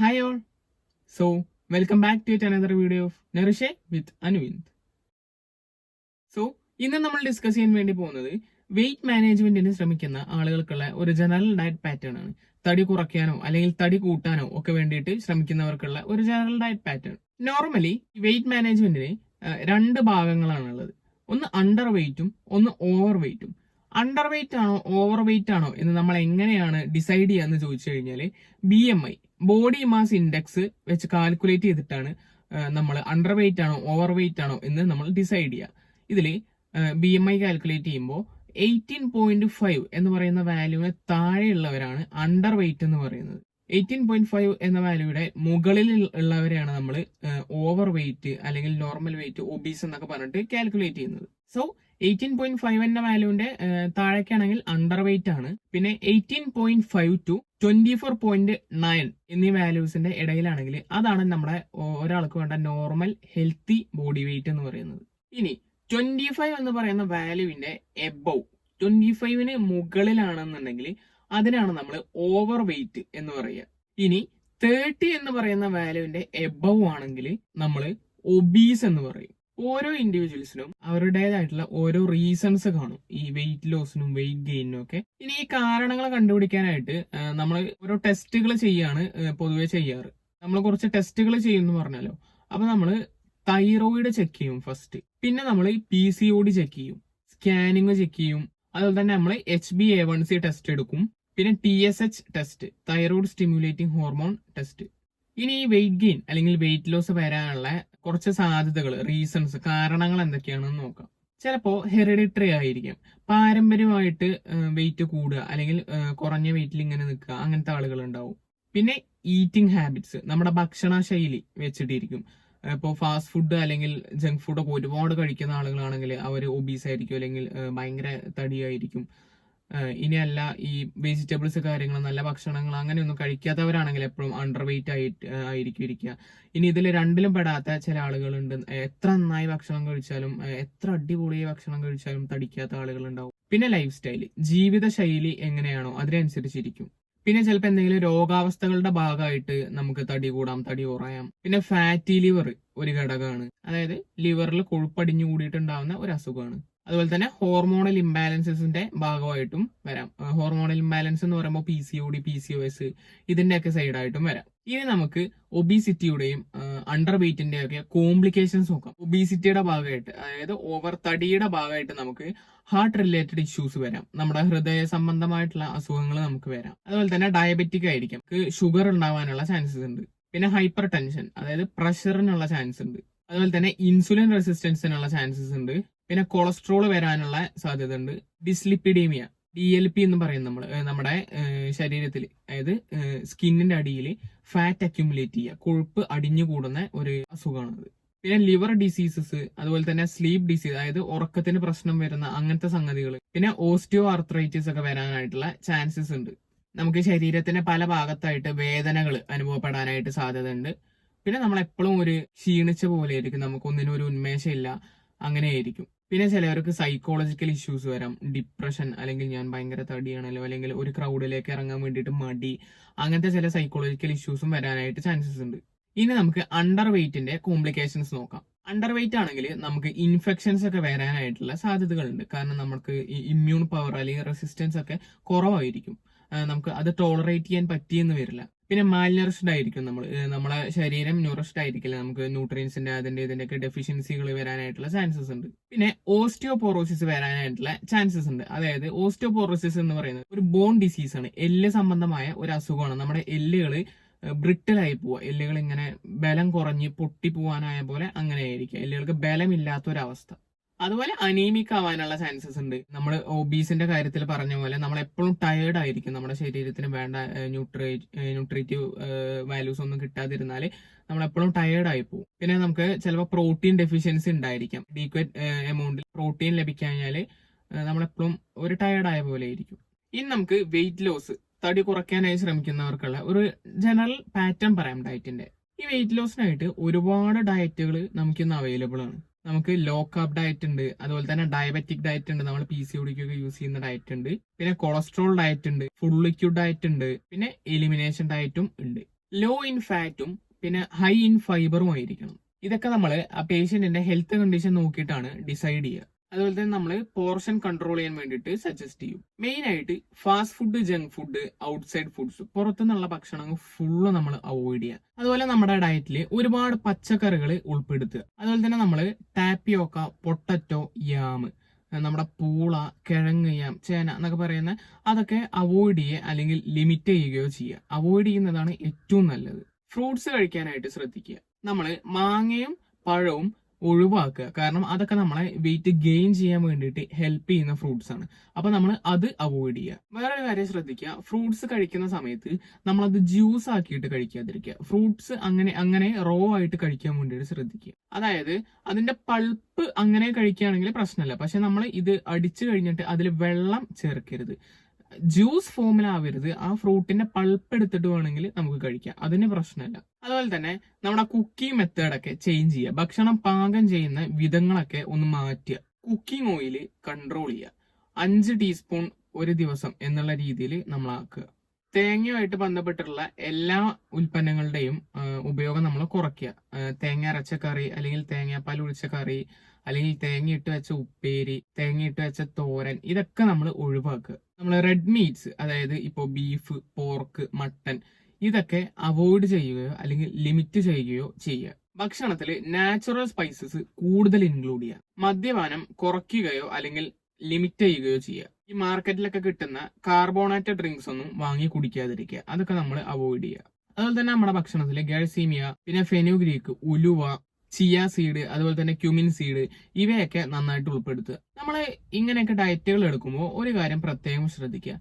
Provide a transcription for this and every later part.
Hi all so welcome back to another video of nourish with Anvind. So ഇന്ന് നമ്മൾ discuss ചെയ്യാൻ വേണ്ടി പോകുന്നത് വെയിറ്റ് മാനേജ്മെന്റിന് ശ്രമിക്കുന്ന ആളുകൾക്കുള്ള ഒരു ജനറൽ ഡയറ്റ് പാറ്റേൺ ആണ്. തടി കുറയ്ക്കാനോ അല്ലെങ്കിൽ തടി കൂട്ടാനോ ഒക്കെ വേണ്ടിയിട്ട് ശ്രമിക്കുന്നവർക്കുള്ള ഒരു general diet pattern normally weight മാനേജ്മെന്റിന് രണ്ട് ഭാഗങ്ങളാണുള്ളത്. ഒന്ന് അണ്ടർ വെയിറ്റും ഒന്ന് ഓവർ വെയിറ്റും അണ്ടർ വെയിറ്റ് ആണോ ഓവർ വെയിറ്റ് ആണോ എന്ന് നമ്മൾ എങ്ങനെയാണ് ഡിസൈഡ് ചെയ്യാന്ന് ചോദിച്ചു കഴിഞ്ഞാൽ B M I body mass index വെച്ച് കാൽക്കുലേറ്റ് ചെയ്തിട്ടാണ് നമ്മൾ അണ്ടർ വെയിറ്റ് ആണോ ഓവർ വെയിറ്റ് ആണോ എന്ന് നമ്മൾ ഡിസൈഡ് ചെയ്യുക ഇതിൽ ബി എം ഐ കാൽക്കുലേറ്റ് ചെയ്യുമ്പോൾ എയ്റ്റീൻ പോയിന്റ് ഫൈവ് എന്ന് പറയുന്ന വാല്യൂവിന് താഴെയുള്ളവരാണ് അണ്ടർ വെയിറ്റ് എന്ന് പറയുന്നത്. എയ്റ്റീൻ പോയിന്റ് ഫൈവ് എന്ന വാല്യൂയുടെ മുകളിൽ ഉള്ളവരെയാണ് നമ്മൾ ഓവർ വെയിറ്റ് അല്ലെങ്കിൽ നോർമൽ വെയിറ്റ് ഒബീസ് എന്നൊക്കെ പറഞ്ഞിട്ട് കാൽക്കുലേറ്റ് ചെയ്യുന്നത്. സോ എയ്റ്റീൻ പോയിന്റ് ഫൈവ് എന്ന വാല്യൂവിന്റെ താഴേക്കാണെങ്കിൽ അണ്ടർ വെയിറ്റ് ആണ്. പിന്നെ eighteen point five to twenty four point nine എന്നീ വാല്യൂസിന്റെ ഇടയിലാണെങ്കിൽ അതാണ് നമ്മുടെ ഒരാൾക്ക് വേണ്ട നോർമൽ ഹെൽത്തി ബോഡി വെയിറ്റ് എന്ന് പറയുന്നത്. ഇനി ട്വന്റി ഫൈവ് എന്ന് പറയുന്ന വാല്യൂവിന്റെ എബവ് ട്വന്റി ഫൈവിന് മുകളിലാണെന്നുണ്ടെങ്കിൽ അതിനാണ് നമ്മൾ ഓവർ വെയിറ്റ് എന്ന് പറയുക. ഇനി തേർട്ടി എന്ന് പറയുന്ന വാല്യൂവിന്റെ എബവ് ആണെങ്കിൽ നമ്മൾ ഒബീസ് എന്ന് പറയും. ഓരോ ഇൻഡിവിജ്വൽസിനും അവരുടേതായിട്ടുള്ള ഓരോ റീസൺസ് കാണും. ഈ വെയിറ്റ് ലോസിനും വെയിറ്റ് ഗെയിനും ഒക്കെ. ഇനി ഈ കാരണങ്ങൾ കണ്ടുപിടിക്കാനായിട്ട് നമ്മൾ ഓരോ ടെസ്റ്റുകൾ ചെയ്യാണ് പൊതുവെ ചെയ്യാറ്. നമ്മൾ കുറച്ച് ടെസ്റ്റുകൾ ചെയ്യുമെന്ന് പറഞ്ഞാലോ അപ്പൊ നമ്മൾ തൈറോയിഡ് ചെക്ക് ചെയ്യും ഫസ്റ്റ് പിന്നെ നമ്മൾ P C O D check ചെയ്യും. സ്കാനിങ് ചെക്ക് ചെയ്യും. അതുപോലെ തന്നെ നമ്മൾ H B A one C test എടുക്കും. പിന്നെ T S H test thyroid stimulating hormone test ഇനി ഈ വെയിറ്റ് ഗെയിൻ അല്ലെങ്കിൽ വെയിറ്റ് ലോസ് വരാനുള്ള കുറച്ച് സാധ്യതകൾ റീസൺസ് കാരണങ്ങൾ എന്തൊക്കെയാണെന്ന് നോക്കാം. ചിലപ്പോൾ ഹെറിഡിറ്ററി ആയിരിക്കും. പാരമ്പര്യമായിട്ട് വെയിറ്റ് കൂടുക അല്ലെങ്കിൽ കുറഞ്ഞ വെയിറ്റിൽ ഇങ്ങനെ നിൽക്കുക അങ്ങനത്തെ ആളുകൾ ഉണ്ടാവും പിന്നെ ഈറ്റിംഗ് ഹാബിറ്റ്സ് നമ്മുടെ ഭക്ഷണ ശൈലി വെച്ചിട്ടിരിക്കും. ഇപ്പോൾ ഫാസ്റ്റ് ഫുഡ് അല്ലെങ്കിൽ ജങ്ക് ഫുഡ് ഒക്കെ ഒരുപാട് കഴിക്കുന്ന ആളുകളാണെങ്കിൽ അവർ ഒബീസ് ആയിരിക്കും അല്ലെങ്കിൽ ഭയങ്കര തടിയായിരിക്കും. ഇനി അല്ല ഈ വെജിറ്റബിൾസ് കാര്യങ്ങൾ നല്ല ഭക്ഷണങ്ങൾ അങ്ങനെയൊന്നും കഴിക്കാത്തവരാണെങ്കിൽ എപ്പോഴും അണ്ടർ വെയിറ്റ് ആയിട്ട് ആയിരിക്കും ഇരിക്കുക. ഇനി ഇതിൽ രണ്ടിലും പെടാത്ത ചില ആളുകളുണ്ട്. എത്ര നന്നായി ഭക്ഷണം കഴിച്ചാലും എത്ര അടിപൊളി ഭക്ഷണം കഴിച്ചാലും തടിക്കാത്ത ആളുകളുണ്ടാവും. പിന്നെ ലൈഫ് സ്റ്റൈൽ ജീവിത ശൈലി എങ്ങനെയാണോ അതിനനുസരിച്ചിരിക്കും. പിന്നെ ചിലപ്പോൾ എന്തെങ്കിലും രോഗാവസ്ഥകളുടെ ഭാഗമായിട്ട് നമുക്ക് തടി കൂടാം തടി കുറയാം. പിന്നെ ഫാറ്റി ലിവർ ഒരു ഘടകമാണ്. അതായത് ലിവറിൽ കൊഴുപ്പടിഞ്ഞു കൂടിയിട്ടുണ്ടാവുന്ന ഒരു അസുഖമാണ്. അതുപോലെ തന്നെ ഹോർമോണൽ ഇംബാലൻസസിന്റെ ഭാഗമായിട്ടും വരാം. ഹോർമോണൽ ഇംബാലൻസ് എന്ന് പറയുമ്പോൾ P C O D P C O S ഇതിന്റെ ഒക്കെ സൈഡായിട്ടും വരാം. ഇനി നമുക്ക് ഒബീസിറ്റിയുടെയും അണ്ടർ വെയിറ്റിന്റെ ഒക്കെ കോംപ്ലിക്കേഷൻസ് നോക്കാം. ഒബീസിറ്റിയുടെ ഭാഗമായിട്ട് അതായത് ഓവർ തടിയുടെ ഭാഗമായിട്ട് നമുക്ക് ഹാർട്ട് റിലേറ്റഡ് ഇഷ്യൂസ് വരാം. നമ്മുടെ ഹൃദയ സംബന്ധമായിട്ടുള്ള അസുഖങ്ങൾ നമുക്ക് വരാം. അതുപോലെ തന്നെ ഡയബറ്റിക് ആയിരിക്കും. ഷുഗർ ഉണ്ടാവാനുള്ള ചാൻസസ് ഉണ്ട്. പിന്നെ ഹൈപ്പർ ടെൻഷൻ അതായത് പ്രഷറിനുള്ള ചാൻസ് ഉണ്ട്. അതുപോലെ തന്നെ ഇൻസുലിൻ റെസിസ്റ്റൻസിനുള്ള ചാൻസസ് ഉണ്ട്. പിന്നെ കൊളസ്ട്രോൾ വരാനുള്ള സാധ്യത ഉണ്ട് ഡിസ്ലിപ്പിഡീമിയ ഡി എൽ പി എന്ന് പറയും നമ്മൾ നമ്മുടെ ശരീരത്തിൽ അതായത് സ്കിന്നിന്റെ അടിയിൽ ഫാറ്റ് അക്യുമുലേറ്റ് ചെയ്യുക കൊഴുപ്പ് അടിഞ്ഞു കൂടുന്ന ഒരു അസുഖമാണത്. പിന്നെ ലിവർ ഡിസീസസ് അതുപോലെ തന്നെ സ്ലീപ്പ് ഡിസീസ് അതായത് ഉറക്കത്തിന് പ്രശ്നം വരുന്ന അങ്ങനത്തെ സംഗതികൾ പിന്നെ ഓസ്റ്റിയോ ആർത്രൈറ്റിസ് ഒക്കെ വരാനായിട്ടുള്ള ചാൻസസ് ഉണ്ട്. നമുക്ക് ശരീരത്തിന്റെ പല ഭാഗത്തായിട്ട് വേദനകൾ അനുഭവപ്പെടാനായിട്ട് സാധ്യത ഉണ്ട് പിന്നെ നമ്മൾ എപ്പോഴും ഒരു ക്ഷീണിച്ച പോലെ ആയിരിക്കും. നമുക്കൊന്നിനും ഒരു ഉന്മേഷമില്ല. അങ്ങനെയായിരിക്കും. പിന്നെ ചിലവർക്ക് സൈക്കോളജിക്കൽ ഇഷ്യൂസ് വരാം. ഡിപ്രഷൻ അല്ലെങ്കിൽ ഞാൻ ഭയങ്കര തടിയാണല്ലോ അല്ലെങ്കിൽ ഒരു ക്രൗഡിലേക്ക് ഇറങ്ങാൻ വേണ്ടിയിട്ട് മടി അങ്ങനത്തെ ചില സൈക്കോളജിക്കൽ ഇഷ്യൂസും വരാനായിട്ട് ചാൻസസ് ഉണ്ട്. ഇനി നമുക്ക് അണ്ടർ വെയ്റ്റിന്റെ കോംപ്ലിക്കേഷൻസ് നോക്കാം. അണ്ടർ വെയ്റ്റ് ആണെങ്കിൽ നമുക്ക് ഇൻഫെക്ഷൻസ് ഒക്കെ വരാനായിട്ടുള്ള സാധ്യതകളുണ്ട്. കാരണം നമുക്ക് ഇമ്മ്യൂൺ പവർ അല്ലെങ്കിൽ റെസിസ്റ്റൻസ് ഒക്കെ കുറവായിരിക്കും. നമുക്ക് അത് ടോളറേറ്റ് ചെയ്യാൻ പറ്റിയെന്ന് വരില്ല. പിന്നെ മാലിനറിസ്ഡ് ആയിരിക്കും നമ്മൾ നമ്മളെ ശരീരം ന്യൂറസ്ഡ് ആയിരിക്കില്ല നമുക്ക് ന്യൂട്രിയൻസിന്റെ അതിന്റെ ഇതിന്റെ ഒക്കെ ഡെഫിഷ്യൻസികൾ വരാനായിട്ടുള്ള ചാൻസസ് ഉണ്ട്. പിന്നെ ഓസ്റ്റിയോപോറോസിസ് വരാനായിട്ടുള്ള ചാൻസസ് ഉണ്ട്. അതായത് ഓസ്റ്റിയോപോറോസിസ് എന്ന് പറയുന്നത് ഒരു ബോൺ ഡിസീസ് ആണ്. എല്ല് സംബന്ധമായ ഒരു അസുഖമാണ്. നമ്മുടെ എല്ലുകൾ ബ്രിട്ടിലായി പോവുക. എല്ലുകൾ ഇങ്ങനെ ബലം കുറഞ്ഞ് പൊട്ടി പോവാനായ പോലെ അങ്ങനെ ആയിരിക്കും എല്ലുകൾക്ക് ബലമില്ലാത്ത ഒരു അവസ്ഥ അതുപോലെ അനീമിക് ആവാനുള്ള ചാൻസസ് ഉണ്ട്. നമ്മൾ ഒബീസിന്റെ കാര്യത്തിൽ പറഞ്ഞ പോലെ നമ്മൾ എപ്പോഴും ടയേർഡ് ആയിരിക്കും. നമ്മുടെ ശരീരത്തിന് വേണ്ട ന്യൂട്രി ന്യൂട്രീറ്റീവ് വാല്യൂസ് ഒന്നും കിട്ടാതിരുന്നാൽ നമ്മൾ എപ്പോഴും ടയേർഡ് ആയി പോകും പിന്നെ നമുക്ക് ചിലപ്പോൾ പ്രോട്ടീൻ ഡെഫിഷ്യൻസി ഉണ്ടായിരിക്കാം. ഡീക്വറ്റ് എമൗണ്ടിൽ പ്രോട്ടീൻ ലഭിക്കഴിഞ്ഞാൽ നമ്മളെപ്പോഴും ഒരു ടയേർഡ് ആയ പോലെ ആയിരിക്കും. ഇനി നമുക്ക് വെയിറ്റ് ലോസ് തടി കുറയ്ക്കാനായി ശ്രമിക്കുന്നവർക്കുള്ള ഒരു ജനറൽ പാറ്റേൺ പറയാം ഡയറ്റിന്റെ ഈ വെയിറ്റ് ലോസിനായിട്ട് ഒരുപാട് ഡയറ്റുകൾ നമുക്കിന്ന് അവൈലബിൾ ആണ്. നമുക്ക് ലോ കാർബ് ഡയറ്റ് ഉണ്ട്. അതുപോലെ തന്നെ ഡയബറ്റിക് ഡയറ്റ് ഉണ്ട്. നമ്മൾ പി സി ഒടിക്കൊക്കെ യൂസ് ചെയ്യുന്ന ഡയറ്റ് ഉണ്ട്. പിന്നെ കൊളസ്ട്രോൾ ഡയറ്റ് ഉണ്ട്. ഫുൾ ലിക്വിഡ് ഡയറ്റ് ഉണ്ട്. പിന്നെ എലിമിനേഷൻ ഡയറ്റും ഉണ്ട്. ലോ ഇൻ ഫാറ്റും പിന്നെ ഹൈ ഇൻ ഫൈബറും ആയിരിക്കണം. ഇതൊക്കെ നമ്മൾ ആ പേഷ്യന്റിന്റെ ഹെൽത്ത് കണ്ടീഷൻ നോക്കിയിട്ടാണ് ഡിസൈഡ് ചെയ്യുക. അതുപോലെ തന്നെ നമ്മൾ പോർഷൻ കൺട്രോൾ ചെയ്യാൻ വേണ്ടിയിട്ട് സജസ്റ്റ് ചെയ്യും. മെയിൻ ആയിട്ട് fast food junk food outside foods പുറത്തുനിന്നുള്ള ഭക്ഷണങ്ങൾ ഫുള്ള് നമ്മൾ അവോയ്ഡ് ചെയ്യുക. അതുപോലെ നമ്മുടെ ഡയറ്റിൽ ഒരുപാട് പച്ചക്കറികൾ ഉൾപ്പെടുത്തുക. അതുപോലെ തന്നെ നമ്മൾ ടാപ്പിയോക്ക പൊട്ടറ്റോ യാം നമ്മുടെ പൂള കിഴങ്ങ് യാം ചേന എന്നൊക്കെ പറയുന്ന അതൊക്കെ അവോയ്ഡ് ചെയ്യുക അല്ലെങ്കിൽ ലിമിറ്റ് ചെയ്യുകയോ ചെയ്യുക. അവോയ്ഡ് ചെയ്യുന്നതാണ് ഏറ്റവും നല്ലത്. ഫ്രൂട്ട്സ് കഴിക്കാനായിട്ട് ശ്രദ്ധിക്കുക. നമ്മൾ മാങ്ങയും പഴവും ഒഴിവാക്കുക. കാരണം അതൊക്കെ നമ്മളെ വെയിറ്റ് ഗെയിൻ ചെയ്യാൻ വേണ്ടിയിട്ട് ഹെൽപ്പ് ചെയ്യുന്ന ഫ്രൂട്ട്സ് ആണ്. അപ്പൊ നമ്മൾ അത് അവോയ്ഡ് ചെയ്യുക. വേറൊരു കാര്യം ശ്രദ്ധിക്കുക. ഫ്രൂട്ട്സ് കഴിക്കുന്ന സമയത്ത് നമ്മളത് ജ്യൂസ് ആക്കിയിട്ട് കഴിക്കാതിരിക്കുക. ഫ്രൂട്ട്സ് അങ്ങനെ അങ്ങനെ റോ ആയിട്ട് കഴിക്കാൻ വേണ്ടിയിട്ട് ശ്രദ്ധിക്കുക. അതായത് അതിന്റെ പൾപ്പ് അങ്ങനെ കഴിക്കുകയാണെങ്കിൽ പ്രശ്നമല്ല. പക്ഷെ നമ്മൾ ഇത് അടിച്ചു കഴിഞ്ഞിട്ട് അതിൽ വെള്ളം ചേർക്കരുത്. ജ്യൂസ് ഫോമിലാവരുത് ആ ഫ്രൂട്ടിന്റെ പൾപ്പ് എടുത്തിട്ട് വേണമെങ്കിൽ നമുക്ക് കഴിക്കാം. അതിന് പ്രശ്നമില്ല. അതുപോലെ തന്നെ നമ്മുടെ കുക്കിംഗ് മെത്തേഡൊക്കെ ചേഞ്ച് ചെയ്യുക. ഭക്ഷണം പാകം ചെയ്യുന്ന വിധങ്ങളൊക്കെ ഒന്ന് മാറ്റുക. കുക്കിംഗ് ഓയിൽ കൺട്രോൾ ചെയ്യുക. അഞ്ച് ടീസ്പൂൺ ഒരു ദിവസം എന്നുള്ള രീതിയിൽ നമ്മൾ ആക്കുക. തേങ്ങയുമായിട്ട് ബന്ധപ്പെട്ടിട്ടുള്ള എല്ലാ ഉൽപ്പന്നങ്ങളുടെയും ഉപയോഗം നമ്മൾ കുറയ്ക്കുക. തേങ്ങ അരച്ച കറി അല്ലെങ്കിൽ തേങ്ങാപ്പാൽ ഒഴിച്ച കറി അല്ലെങ്കിൽ തേങ്ങയിട്ട് വെച്ച ഉപ്പേരി തേങ്ങയിട്ട് വെച്ച തോരൻ ഇതൊക്കെ നമ്മൾ ഒഴിവാക്കുക. നമ്മൾ റെഡ് മീറ്റ്സ് അതായത് ഇപ്പോൾ ബീഫ് പോർക്ക് മട്ടൻ ഇതൊക്കെ അവോയ്ഡ് ചെയ്യുകയോ അല്ലെങ്കിൽ ലിമിറ്റ് ചെയ്യുകയോ ചെയ്യുക. ഭക്ഷണത്തിൽ നാച്ചുറൽ സ്പൈസസ് കൂടുതൽ ഇൻക്ലൂഡ് ചെയ്യുക. മദ്യപാനം കുറയ്ക്കുകയോ അല്ലെങ്കിൽ ലിമിറ്റ് ചെയ്യുകയോ ചെയ്യുക. ഈ മാർക്കറ്റിലൊക്കെ കിട്ടുന്ന കാർബോണേറ്റഡ് ഡ്രിങ്ക്സ് ഒന്നും വാങ്ങി കുടിക്കാതിരിക്കുക. അതൊക്കെ നമ്മൾ അവോയ്ഡ് ചെയ്യുക. അതുപോലെ തന്നെ നമ്മുടെ ഭക്ഷണത്തിൽ ഗൾസീമിയ പിന്നെ ഫെനുഗ്രീക്ക് ഉലുവ ചിയ സീഡ് അതുപോലെ തന്നെ ക്യുമിൻ സീഡ് ഇവയൊക്കെ നന്നായിട്ട് ഉൾപ്പെടുത്തുക. നമ്മൾ ഇങ്ങനെയൊക്കെ ഡയറ്റുകൾ എടുക്കുമ്പോൾ ഒരു കാര്യം പ്രത്യേകം ശ്രദ്ധിക്കുക.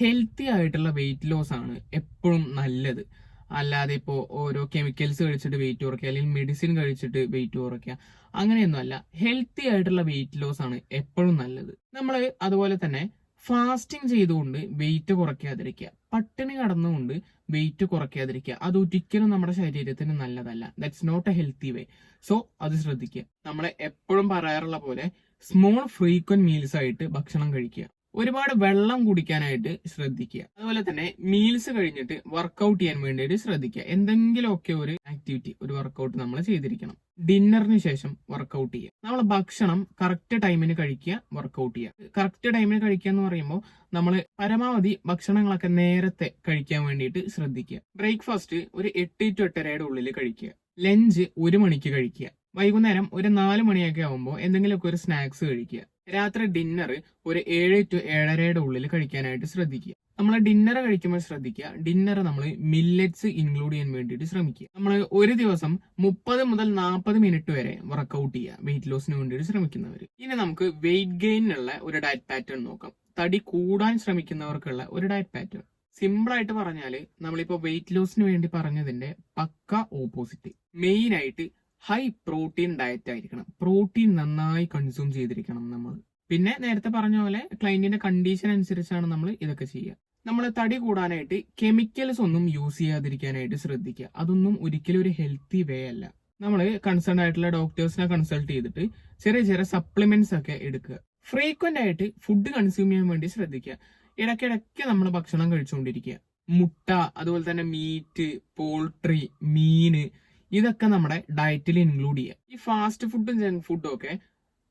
ഹെൽത്തി ആയിട്ടുള്ള വെയിറ്റ് ലോസ് ആണ് എപ്പോഴും നല്ലത്. അല്ലാതെ ഇപ്പോൾ ഓരോ കെമിക്കൽസ് കഴിച്ചിട്ട് വെയിറ്റ് കുറയ്ക്കുക അല്ലെങ്കിൽ മെഡിസിൻ കഴിച്ചിട്ട് വെയിറ്റ് കുറയ്ക്കുക അങ്ങനെയൊന്നും അല്ല ഹെൽത്തി ആയിട്ടുള്ള വെയിറ്റ് ലോസ് ആണ് എപ്പോഴും നല്ലത്. നമ്മൾ അതുപോലെ തന്നെ ഫാസ്റ്റിംഗ് ചെയ്തുകൊണ്ട് വെയിറ്റ് കുറയ്ക്കാതിരിക്കുക. പട്ടിണി കടന്നുകൊണ്ട് വെയിറ്റ് കുറയ്ക്കാതിരിക്കുക. അത് ഒരിക്കലും നമ്മുടെ ശരീരത്തിന് നല്ലതല്ല. That's not a healthy way so അത് ശ്രദ്ധിക്കുക. നമ്മൾ എപ്പോഴും പറയാറുള്ള പോലെ സ്മോൾ ഫ്രീക്വന്റ് മീൽസ് ആയിട്ട് ഭക്ഷണം കഴിക്കുക. ഒരുപാട് വെള്ളം കുടിക്കാനായിട്ട് ശ്രദ്ധിക്കുക. അതുപോലെ തന്നെ മീൽസ് കഴിഞ്ഞിട്ട് വർക്കൗട്ട് ചെയ്യാൻ വേണ്ടിയിട്ട് ശ്രദ്ധിക്കുക. എന്തെങ്കിലുമൊക്കെ ഒരു ആക്ടിവിറ്റി ഒരു വർക്കൗട്ട് നമ്മൾ ചെയ്തിരിക്കണം. ഡിന്നറിന് ശേഷം വർക്കൗട്ട് ചെയ്യുക. നമ്മൾ ഭക്ഷണം കറക്റ്റ് ടൈമിന് കഴിക്കുക വർക്കൗട്ട് ചെയ്യുക. കറക്റ്റ് ടൈമിന് കഴിക്കുക എന്ന് പറയുമ്പോൾ നമ്മൾ പരമാവധി ഭക്ഷണങ്ങളൊക്കെ നേരത്തെ കഴിക്കാൻ വേണ്ടിയിട്ട് ശ്രദ്ധിക്കുക. ബ്രേക്ക്ഫാസ്റ്റ് ഒരു എട്ട് ടു എട്ടരയുടെ ഉള്ളിൽ കഴിക്കുക. ലഞ്ച് ഒരു മണിക്ക് കഴിക്കുക. വൈകുന്നേരം ഒരു നാല് മണിയൊക്കെ ആകുമ്പോൾ എന്തെങ്കിലുമൊക്കെ ഒരു സ്നാക്സ് കഴിക്കുക. രാത്രി ഡിന്നർ ഒരു ഏഴ് ടു ഏഴരയുടെ ഉള്ളിൽ കഴിക്കാനായിട്ട് ശ്രദ്ധിക്കുക. നമ്മൾ ഡിന്നർ കഴിക്കുമ്പോൾ ശ്രദ്ധിക്കുക. ഡിന്നർ നമ്മൾ മില്ലറ്റ്സ് ഇൻക്ലൂഡ് ചെയ്യാൻ വേണ്ടിയിട്ട് ശ്രമിക്കുക. നമ്മൾ ഒരു ദിവസം മുപ്പത് മുതൽ നാൽപ്പത് മിനിറ്റ് വരെ വർക്കൗട്ട് ചെയ്യുക. വെയിറ്റ് ലോസിന് വേണ്ടിയിട്ട് ശ്രമിക്കുന്നവർ ഇനി നമുക്ക് വെയിറ്റ് ഗെയിനുള്ള ഒരു ഡയറ്റ് പാറ്റേൺ നോക്കാം. തടി കൂടാൻ ശ്രമിക്കുന്നവർക്കുള്ള ഒരു ഡയറ്റ് പാറ്റേൺ സിമ്പിൾ ആയിട്ട് പറഞ്ഞാൽ നമ്മളിപ്പോ വെയിറ്റ് ലോസിന് വേണ്ടി പറഞ്ഞതിന്റെ പക്ക ഓപ്പോസിറ്റ് മെയിൻ ആയിട്ട് ഹൈ പ്രോട്ടീൻ ഡയറ്റ് ആയിരിക്കണം. പ്രോട്ടീൻ നന്നായി കൺസ്യൂം ചെയ്തിരിക്കണം നമ്മൾ പിന്നെ നേരത്തെ പറഞ്ഞ പോലെ ക്ലൈന്റിന്റെ കണ്ടീഷൻ അനുസരിച്ചാണ് നമ്മൾ ഇതൊക്കെ ചെയ്യുക. നമ്മൾ തടി കൂടാനായിട്ട് കെമിക്കൽസ് ഒന്നും യൂസ് ചെയ്യാതിരിക്കാനായിട്ട് ശ്രദ്ധിക്കുക. അതൊന്നും ഒരിക്കലും ഒരു ഹെൽത്തി വേ അല്ല. നമ്മൾ കൺസേൺ ആയിട്ടുള്ള ഡോക്ടേഴ്സിനെ കൺസൾട്ട് ചെയ്തിട്ട് ചെറിയ ചെറിയ സപ്ലിമെന്റ്സ് ഒക്കെ എടുക്കുക. ഫ്രീക്വന്റ് ആയിട്ട് ഫുഡ് കൺസ്യൂം ചെയ്യാൻ വേണ്ടി ശ്രദ്ധിക്കുക. ഇടയ്ക്കിടയ്ക്ക് നമ്മൾ ഭക്ഷണം കഴിച്ചുകൊണ്ടിരിക്കുക. മുട്ട അതുപോലെ തന്നെ മീറ്റ് പോൾട്രി മീന് ഇതൊക്കെ നമ്മുടെ ഡയറ്റിൽ ഇൻക്ലൂഡ് ചെയ്യുക ഈ ഫാസ്റ്റ് ഫുഡും ജങ്ക് ഫുഡും ഒക്കെ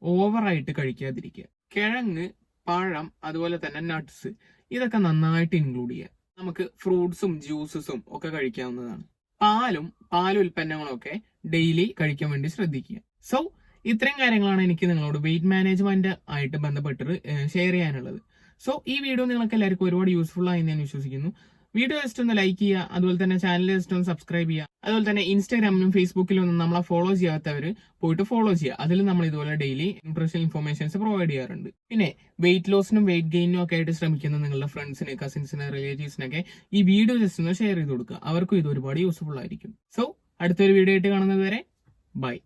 ഓവറായിട്ട് കഴിക്കാതിരിക്കുക. കിഴങ്ങ് പഴം അതുപോലെ തന്നെ നട്ട്സ് ഇതൊക്കെ നന്നായിട്ട് ഇൻക്ലൂഡ് ചെയ്യുക. നമുക്ക് ഫ്രൂട്ട്സും ജ്യൂസസും ഒക്കെ കഴിക്കാവുന്നതാണ്. പാലും പാൽ ഉൽപ്പന്നങ്ങളും ഒക്കെ ഡെയിലി കഴിക്കാൻ വേണ്ടി ശ്രദ്ധിക്കുക. സോ ഇത്രയും കാര്യങ്ങളാണ് എനിക്ക് നിങ്ങളോട് വെയിറ്റ് മാനേജ്മെന്റ് ആയിട്ട് ബന്ധപ്പെട്ട് ഷെയർ ചെയ്യാനുള്ളത്. സോ ഈ വീഡിയോ നിങ്ങൾക്ക് എല്ലാവർക്കും ഒരുപാട് യൂസ്ഫുൾ ആയി ഞാൻ വിശ്വസിക്കുന്നു. വീഡിയോ ജസ്റ്റ് ഒന്ന് ലൈക്ക് ചെയ്യുക അതുപോലെ തന്നെ ചാനൽ ജസ്റ്റ് ഒന്ന് സബ്സ്ക്രൈബ് ചെയ്യുക അതുപോലെ തന്നെ ഇൻസ്റ്റാഗ്രാമിലും ഫേസ്ബുക്കിലും ഒന്നും നമ്മളെ ഫോളോ ചെയ്യാത്തവർ പോയിട്ട് ഫോളോ ചെയ്യുക. അതിൽ നമ്മൾ ഇതുപോലെ ഡെയിലി ഇൻട്രസ്റ്റിംഗ് ഇൻഫർമേഷൻസ് പ്രൊവൈഡ് ചെയ്യാറുണ്ട്. പിന്നെ വെയിറ്റ് ലോസിനും വെയിറ്റ് ഗെയിനും ഒക്കെ ആയിട്ട് ശ്രമിക്കുന്ന നിങ്ങളുടെ ഫ്രണ്ട്സിന് കസിൻസിന് റിലേറ്റീവ്സിനൊക്കെ ഈ വീഡിയോ ജസ്റ്റ് ഒന്ന് ഷെയർ ചെയ്ത് കൊടുക്കുക. അവർക്കും ഇത് ഒരുപാട് യൂസ്ഫുൾ ആയിരിക്കും. സോ അടുത്തൊരു വീഡിയോ ആയിട്ട് കാണുന്നത് വരെ ബൈ